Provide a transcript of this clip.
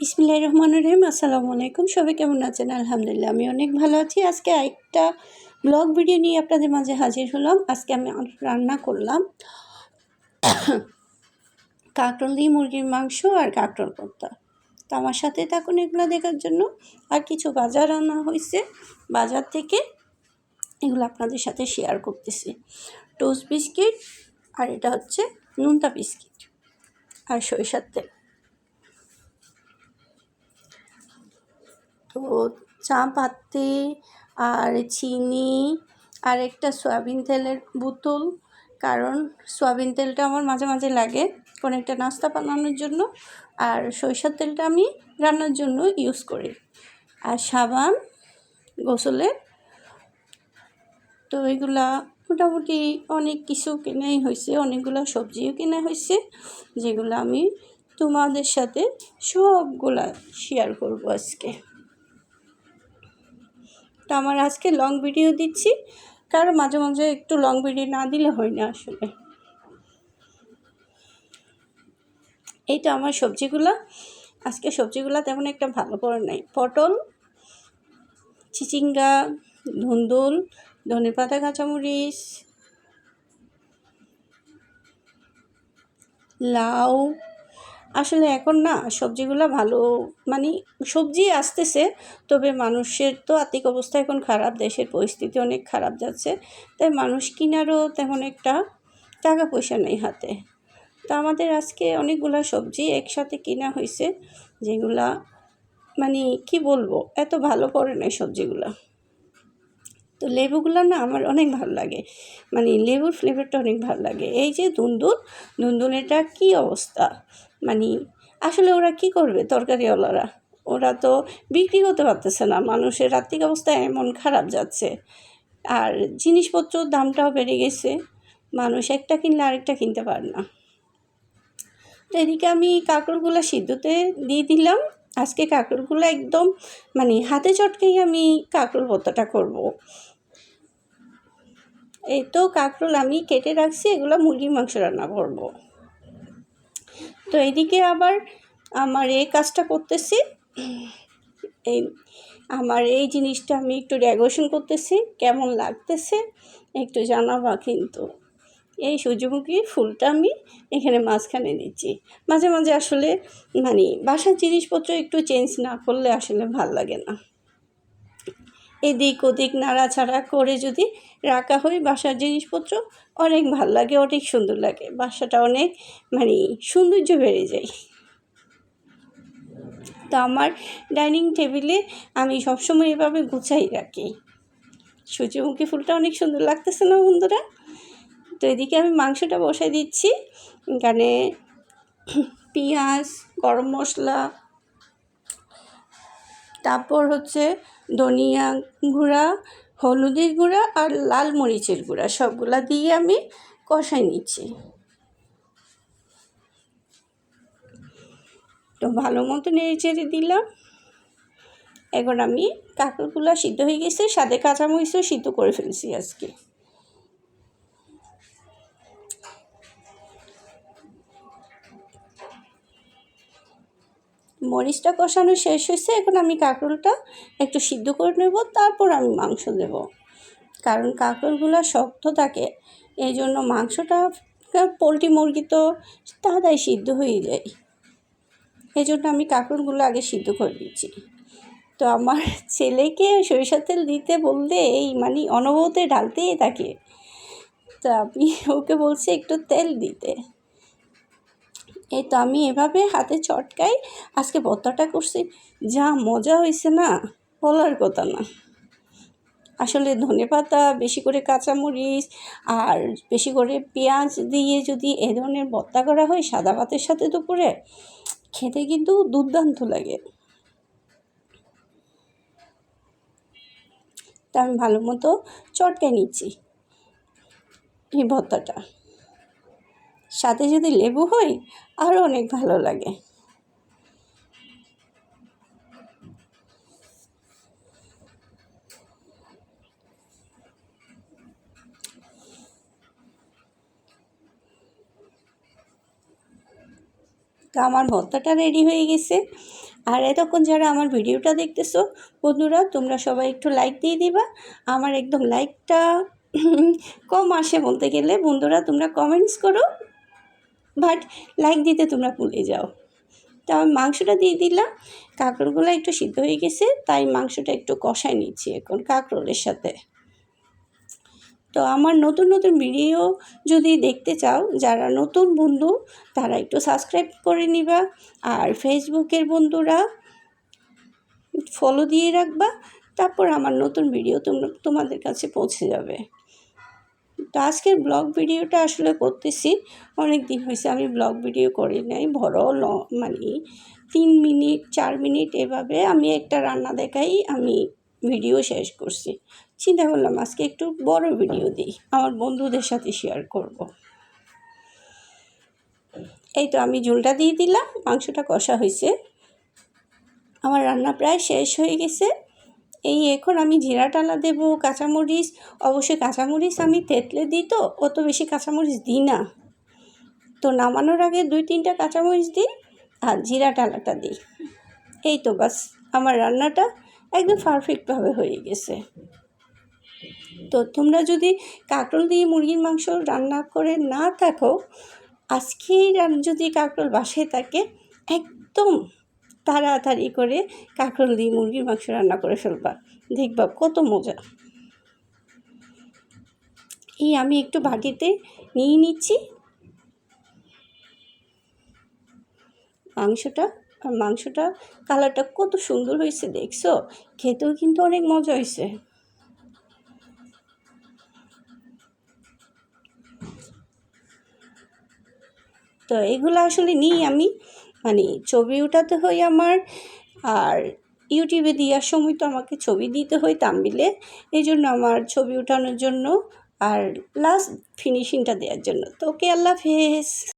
বিসমিল্লাহির রহমানির রহিম, আসসালামু আলাইকুম। সবাই কেমন আছেন? আলহামদুলিল্লাহ, আমি অনেক ভালো আছি। আজকে একটা ব্লগ ভিডিও নিয়ে আপনাদের মাঝে হাজির হলাম। আজকে আমি রান্না করলাম। কাঁকরোল দিয়ে মুরগির মাংস আর কাঁকরোল ভর্তা তো আমার সাথে থাকুন এগুলো দেখার জন্য। আর কিছু বাজার আনা হয়েছে। বাজার থেকে এগুলো আপনাদের সাথে শেয়ার করতেছি। টোস্ট বিস্কিট আর এটা হচ্ছে নুনতা বিস্কিট আর সরিষার তেল। তো চা পাতি আর চিনি, আর একটা সয়াবিন তেলের বোতল। কারণ সয়াবিন তেলটা আমার মাঝে মাঝে লাগে কোনো একটা নাস্তা বানানোর জন্য, আর সরিষার তেলটা আমি রান্নার জন্য ইউজ করি। আর সাবান গোসলের তো এগুলা মোটামুটি অনেক কিছু কেনাই হয়েছে, অনেকগুলো সবজিও কেনা হয়েছে, যেগুলো আমি তোমাদের সাথে সবগুলা শেয়ার করব আজকে। তো আমার আজকে লং ভিডিও দিচ্ছি। কারণ মাঝে মাঝে একটু লং ভিডিও না দিলে হয় না আসলে। এই তো আমার সবজিগুলো। আজকে সবজিগুলো তেমন একটা ভালো করে নাই। পটল, চিচিঙ্গা, ধুন্দুল ধনে পাতা কাঁচামরিচ, লাউ আসলে এখন না, সবজিগুলো ভালো মানে সবজি আসতেছে, তবে মানুষের তো আর্থিক অবস্থা এখন খারাপ, দেশের পরিস্থিতি অনেক খারাপ যাচ্ছে, তাই মানুষ কিনারও তেমন একটা টাকা পয়সা নেই হাতে। তো আমাদের আজকে অনেকগুলো সবজি একসাথে কিনা হয়েছে যেগুলা মানে কি বলব, এত ভালো পড়ে নাই সবজিগুলো। তো লেবুগুলো না আমার অনেক ভালো লাগে। মানে লেবুর ফ্লেভারটা অনেক ভালো লাগে। এই যে দুন্দুল দুন্দুলেটা কী অবস্থা? মানে আসলে ওরা কি করবে তরকারিওয়ালারা? ওরা তো বিক্রি করতে পারতেছে না। মানুষের আর্থিক অবস্থা এমন খারাপ যাচ্ছে। আর জিনিসপত্রর দামটাও বেড়ে গেছে। মানুষ একটা কিনলে আরেকটা কিনতে পারে না। তো এদিকে আমি কাঁকড়গুলো সিদ্ধতে দিয়ে দিলাম। আজকে কাঁকড়গুলো একদম মানে হাতে চটকেই আমি কাঁকড় ভর্তাটা করব। এই তো কাঁকরোল আমি কেটে রাখছি, এগুলো মুরগির মাংস রান্না করব। তো এদিকে আবার আমার এই কাজটা করতেছি। এই আমার এই জিনিসটা আমি একটু ডেকোরেশন করতেছি, কেমন লাগতেছে একটু জানাবা কিন্তু। এই সূর্যমুখী ফুলটা আমি এখানে মাঝখানে দিচ্ছি মাঝে মাঝে আসলে মানে বাসার জিনিসপত্র একটু চেঞ্জ না করলে আসলে ভালো লাগে না। এদিক ওদিক নাড়াছাড়া করে যদি রাখা হয় বাসার জিনিসপত্র, অনেক ভালো লাগে, অনেক সুন্দর লাগে। বাসাটা অনেক মানে সৌন্দর্য বেড়ে যায়। তো আমার ডাইনিং টেবিলে আমি সবসময় এভাবে গুছাই রাখি। সূর্যমুখী ফুলটা অনেক সুন্দর লাগতেছে না বন্ধুরা? তো এদিকে আমি মাংসটা বসাই দিচ্ছি। এখানে পেঁয়াজ, গরম মশলা, তারপর হচ্ছে ধনিয়া গুঁড়া, হলুদের গুঁড়া আর লাল মরিচের গুঁড়া, সবগুলা দিয়ে আমি কষাই নিচ্ছি। তো ভালো মতো নেড়ে চেড়ে দিলাম। এখন আমি কাঁকড়গুলো সিদ্ধ হয়ে গেছে, সাদে কাঁচামরিচও সিদ্ধ করে ফেলছি আজকে। মরিচটা কষানো শেষ হয়েছে, এখন আমি কাঁকরোলটা একটু সিদ্ধ করে নেব, তারপর আমি মাংস দেব। কারণ কাঁকরোলগুলো শক্ত থাকে, এই জন্য মাংসটা পোলট্রি মুরগি তো তাড়াতাড়ি সিদ্ধ হয়ে যায়। এই জন্য আমি কাঁকরোলগুলো আগে সিদ্ধ করে দিচ্ছি তো আমার ছেলেকে সরিষার তেল দিতে বললে এই মানে অনবরতে ঢালতেই থাকে। তা আমি ওকে বলছি একটু তেল দিতে। এই তো আমি এভাবে হাতে চটকাই আজকে ভর্তাটা করছি। যা মজা হয়েছে না, বলার কথা না। আসলে ধনে পাতা, বেশি করে কাঁচামরিচ আর বেশি করে পেঁয়াজ দিয়ে যদি এ ধরনের ভর্তা করা হয় সাদা ভাতের সাথে দুপুরে, খেতে কিন্তু দুর্দান্ত লাগে। তা আমি ভালো মতো চটকে নিচ্ছি এই ভর্তাটা সাথে যদি লেবু হয় আরও অনেক ভালো লাগে। তো আমার ভর্তাটা রেডি হয়ে গেছে। আর এতক্ষণ যারা আমার ভিডিওটা দেখতেছো, বন্ধুরা, তোমরা সবাই একটু লাইক দিয়ে দিবা। আমার একদম লাইকটা কম আসে বলতে গেলে, বন্ধুরা, তোমরা কমেন্টস করো। বাট লাইক দিতে তোমরা ভুলে যাও। তা আমি মাংসটা দিয়ে দিলাম। কাঁকরোলগুলো একটু সিদ্ধ হয়ে গেছে, তাই মাংসটা একটু কষায় নিচ্ছি এখন কাঁকরোলের সাথে। তো আমার নতুন নতুন ভিডিও যদি দেখতে চাও, যারা নতুন বন্ধু, তারা একটু সাবস্ক্রাইব করে নিবা। আর ফেসবুকের বন্ধুরা ফলো দিয়ে রাখবা, তারপর আমার নতুন ভিডিও তোমরা তোমাদের কাছে পৌঁছে যাবে। তো আজকের ব্লগ ভিডিওটা আসলে করতেছি। অনেক দিন হয়েছে আমি ব্লগ ভিডিও করি নাই। বড় ল মানে তিন মিনিট, চার মিনিট এভাবে আমি একটা রান্না দেখাই, আমি ভিডিও শেষ করছি। চিন্তা করলাম আজকে একটু বড় ভিডিও দিই, আমার বন্ধুদের সাথে শেয়ার করব। এই তো আমি ঝোলটা দিয়ে দিলাম, মাংসটা কষা হয়েছে। আমার রান্না প্রায় শেষ হয়ে গেছে। এই এখন আমি জিরা টালা দেব, কাঁচামরিচ, অবশ্যই কাঁচামরিচ আমি তেতলে দিই তো, অত বেশি কাঁচামরিচ দিই না। তো নামানোর আগে দুই তিনটা কাঁচামরিচ দিই আর জিরা টালাটা দিই। এই তো বাস, আমার রান্নাটা একদম পারফেক্টভাবে হয়ে গেছে। তো তোমরা যদি কাঁকরোল দিয়ে মুরগির মাংস রান্না করে না থাকো আজকেই যদি কাঁকরোল বাসায় থাকে, একদম তাড়াতাড়ি করে কাঁকরোল দিয়ে মুরগির মাংস রান্না করে ফেলবা। দেখবা কত মজা। এই আমি একটু বাটিতে নিয়ে নিচ্ছি। মাংসটা আর মাংসটা কালারটা কত সুন্দর হয়েছে, দেখছ? খেতেও কিন্তু অনেক মজা হয়েছে। তো এগুলো আসলে নিই আমি মানে ছবি উঠাতে হয় আমার, আর ইউটিউবে দেওয়ার সময় তো আমাকে ছবি দিতে হয় তাম্বিলে এই জন্য আমার ছবি উঠানোর জন্য, আর লাস্ট ফিনিশিংটা দেওয়ার জন্য। তো ওকে আল্লাহ হাফেজ।